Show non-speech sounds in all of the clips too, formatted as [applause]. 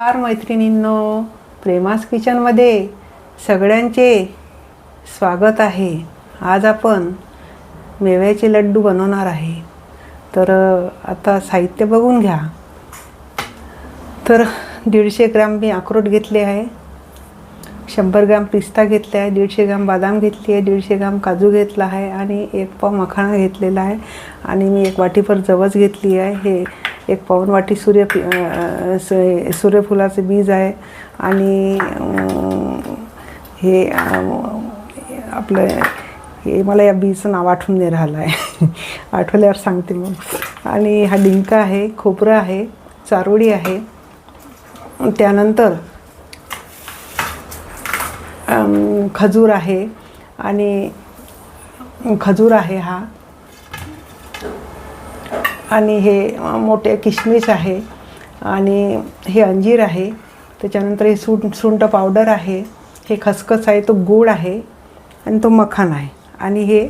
फार मैत्रिणींनो प्रेमास किचनमध्ये सगळ्यांचे स्वागत आहे. आज आपण मेव्याचे लड्डू बनवणार आहे. तर आता साहित्य बघून घ्या. तर दीडशे ग्राम मी अक्रोट घेतले आहे. शंभर ग्राम पिस्ता घेतला आहे दीडशे ग्राम बदाम घेतली आहे दीडशे ग्राम काजू घेतला आहे आणि एक पाव मखाणा घेतलेला आहे. आणि मी एक वाटीभर जवस घेतली आहे. हे एक पाऊण वाटी सूर्य सूर्यफुलाचं स- बीज आहे. आणि हे आपलं हे मला या बीजचं नाव आठवून नाही राहिलं आहे. [laughs] आठवल्यावर सांगते मग. आणि हा डिंका आहे खोबरं आहे चारोळी आहे. त्यानंतर खजूर आहे. आणि खजूर आहे हा. आणि हे मोठे किशमिश आहे आणि हे अंजीर आहे. त्याच्यानंतर हे सुं सुंट पावडर आहे. हे खसखस आहे तो गूळ आहे आणि तो मखाना आहे. आणि हे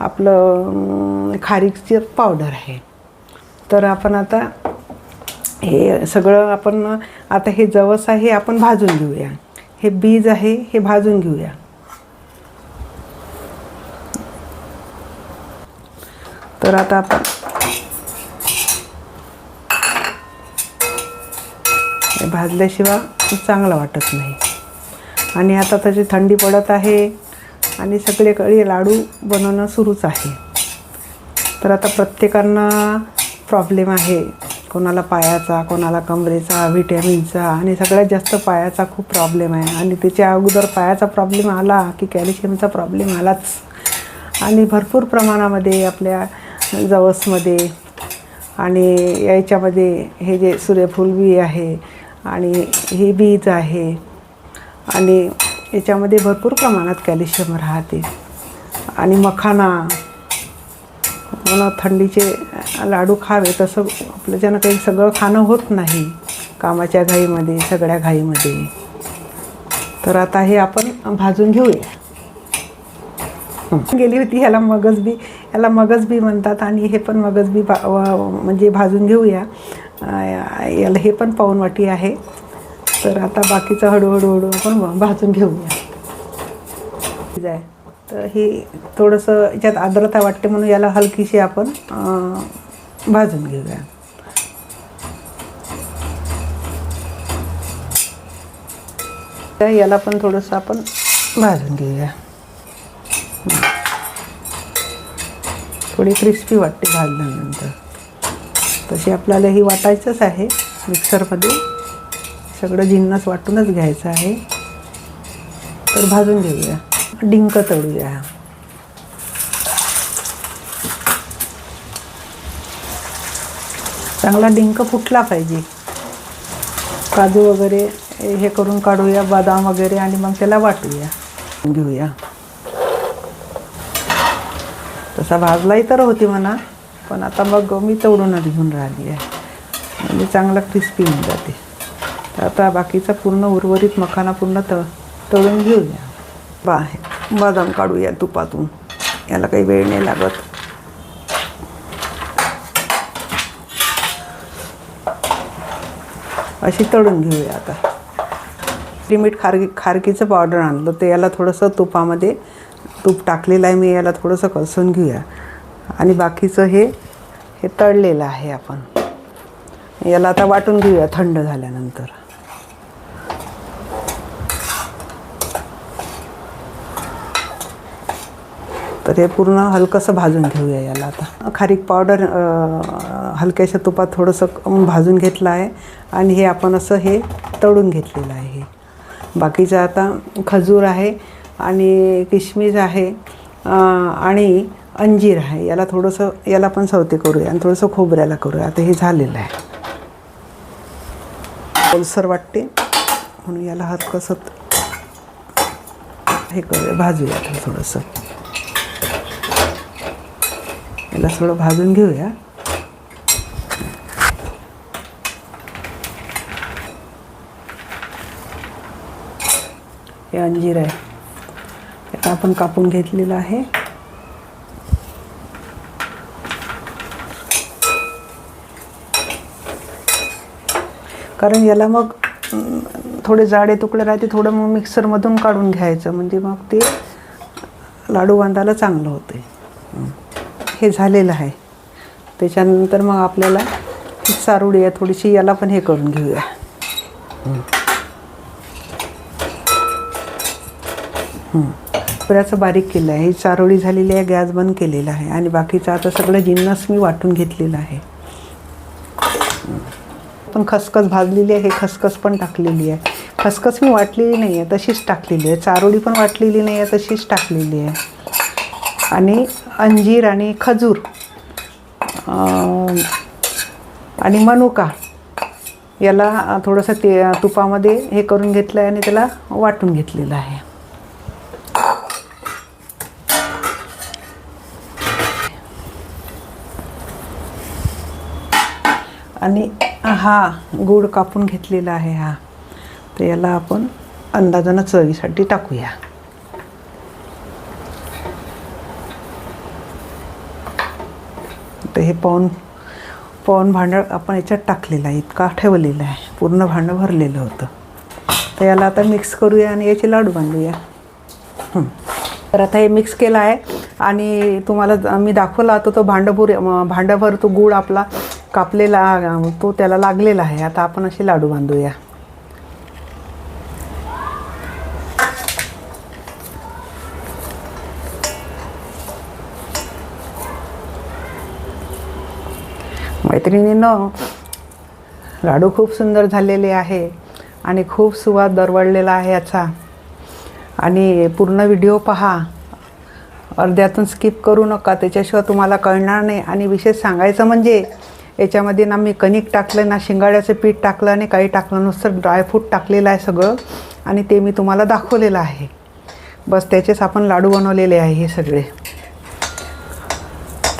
आपलं खारीकचं पावडर आहे. तर आपण आता हे सगळं आपण आता हे जवस आहे हे आपण भाजून घेऊया. हे बीज आहे हे भाजून घेऊया. तर आता आपण भाजल्याशिवाय चांगलं वाटत नाही. आणि आता त्याची थंडी पडत आहे आणि सगळीकडे लाडू बनवणं सुरूच आहे. तर आता प्रत्येकांना प्रॉब्लेम आहे. कोणाला पायाचा कोणाला कमरेचा व्हिटॅमिनचा आणि सगळ्यात जास्त पायाचा खूप प्रॉब्लेम आहे. आणि त्याच्या अगोदर पायाचा प्रॉब्लेम आला की कॅल्शियमचा प्रॉब्लेम आलाच. आणि भरपूर प्रमाणामध्ये आपल्या जवसमध्ये आणि याच्यामध्ये हे जे सूर्यफूल बी आहे आणि हे बीज आहे. आणि याच्यामध्ये भरपूर प्रमाणात कॅल्शियम राहते. आणि मखाना मला थंडीचे लाडू खावे तसं आपल्याच्यानं काही सगळं खाणं होत नाही कामाच्या घाईमध्ये सगळ्या घाईमध्ये. तर आता हे आपण भाजून घेऊया. गेली होती ह्याला मगजबी ह्याला याला म्हणतात आणि हे पण मगजबी भा म्हणजे भाजून घेऊया. याला हे पण पाऊन वाटी आहे. तर आता बाकीचं हळूहळू हळू आपण भाजून घेऊया. जाय. तर हे थोडंसं याच्यात आर्द्रता वाटते म्हणून याला हलकीशी आपण भाजून घेऊया. तर याला पण थोडंसं आपण भाजून घेऊया. थोडी क्रिस्पी वाटते भाजल्यानंतर. तशी आपल्याला ही वाटायचंच आहे. मिक्सरमध्ये सगळं जिन्नस वाटूनच घ्यायचं आहे. तर भाजून घेऊया. डिंक तळूया. चांगला डिंक फुटला पाहिजे. काजू वगैरे हे करून काढूया बदाम वगैरे आणि मग त्याला वाटूया. घेऊया. तसा भाजलाही तर होती म्हणा. पण आता मग मी तवडूनच घेऊन राहिली आहे. म्हणजे चांगला क्रिस्पी होऊन जाते. तर आता बाकीचा पूर्ण उर्वरित मखाना पूर्ण त तळून घेऊया. बा बदाम काढूया तुपातून. याला काही वेळ नाही लागत. अशी तळून घेऊया आता. लिमिट खारकी खारकीचं पावडर आणलं तर याला थोडंसं तुपामध्ये तूप टाकलेलं आहे मी याला थोडंसं कसून घेऊया. आणि बाकीचं हे हे तळलेलं आहे आपण. याला आता वाटून घेऊया थंड झाल्यानंतर. तर हे पूर्ण हलकंसं भाजून घेऊया याला आता. खारीक पावडर हलक्याशा तुपात थोडंसं भाजून घेतलं आहे आणि हे आपण असं हे तळून घेतलेलं आहे हे. बाकीचं आता खजूर आहे आणि किशमिश आहे आणि अंजीर आहे याला थोडंसं याला पण सवते करूया आणि थोडंसं खोबऱ्याला करूया. आता हे झालेलं आहे. ओलसर वाटते म्हणून याला हलकंसं हे करूया भाजूया आता थोडंसं. याला थोडं भाजून घेऊया. हे अंजीर आहे. आता आपण कापून घेतलेलं आहे. कारण याला मग थोडे जाडे तुकडे राहते थोडं मग मिक्सरमधून काढून घ्यायचं. म्हणजे मग ते लाडू बांधायला चांगलं होते. हे. झालेलं आहे. त्याच्यानंतर मग आपल्याला चारोळी आहे थोडीशी याला पण हे करून घेऊया. बऱ्याच बारीक केलं आहे. ही चारोळी झालेली आहे गॅस बंद केलेला आहे. आणि बाकीचं आता सगळं जिन्नस मी वाटून घेतलेलं आहे. पण खसखस भाजलेली आहे खसखस पण टाकलेली आहे. खसखस मी वाटलेली नाही आहे तशीच टाकलेली आहे. चारोळी पण वाटलेली नाही आहे तशीच टाकलेली आहे. आणि अंजीर आणि खजूर आणि मनुका याला थोडंसं ते तुपामध्ये हे करून घेतलं आहे आणि त्याला वाटून घेतलेलं आहे. आणि हा गूळ कापून घेतलेला आहे हा. तर याला आपण अंदाजानं चवीसाठी टाकूया. तर हे पाऊन पाऊन भांडं आपण याच्यात टाकलेलं आहे इतका ठेवलेलं आहे. पूर्ण भांडं भरलेलं होतं. तर याला आता मिक्स करूया आणि याचे लाडू बांधूया. हं. तर आता हे मिक्स केलं आहे. आणि तुम्हाला मी दाखवला होता तो भांडभूर भांडभर तो गूळ आपला कापलेला तो त्याला लागलेला आहे. आता आपण असे लाडू बांधूया. मैत्रिणीनं लाडू खूप सुंदर झालेले आहे आणि खूप सुवाद दरवळलेला आहे याचा. आणि पूर्ण व्हिडिओ पहा. अर्ध्यातून स्किप करू नका. त्याच्याशिवाय तुम्हाला कळणार नाही. आणि विशेष सांगायचं म्हणजे याच्यामध्ये ना मी कणिक टाकलं ना शिंगाड्याचं पीठ टाकलं आणि काही टाकलं नुसतं ड्रायफ्रूट टाकलेलं आहे सगळं. आणि ते मी तुम्हाला दाखवलेलं आहे. बस त्याचेच आपण लाडू बनवलेले आहे हे सगळे.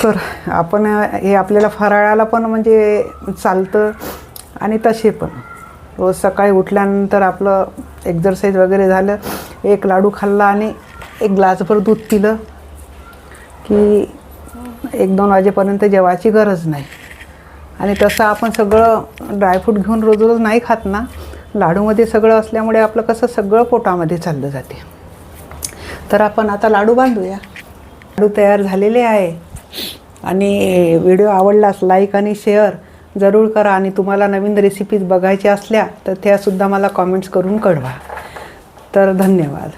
तर आपण हे आपल्याला फराळाला पण म्हणजे चालतं आणि तसे पण. रोज सकाळी उठल्यानंतर आपलं एक्झरसाईज वगैरे झालं एक लाडू खाल्ला आणि एक ग्लासभर दूध पिलं की एक दोन वाजेपर्यंत जेवायची गरज नाही. आणि तसं आपण सगळं ड्रायफ्रूट घेऊन रोज रोज नाही खात ना लाडूमध्ये सगळं असल्यामुळे आपलं कसं सगळं पोटामध्ये चाललं जाते. तर आपण आता लाडू बांधूया. लाडू तयार झालेले आहे. आणि व्हिडिओ आवडलास लाईक आणि शेअर जरूर करा. आणि तुम्हाला नवीन रेसिपीज बघायच्या असल्या तर त्यासुद्धा मला कॉमेंट्स करून कळवा. तर धन्यवाद.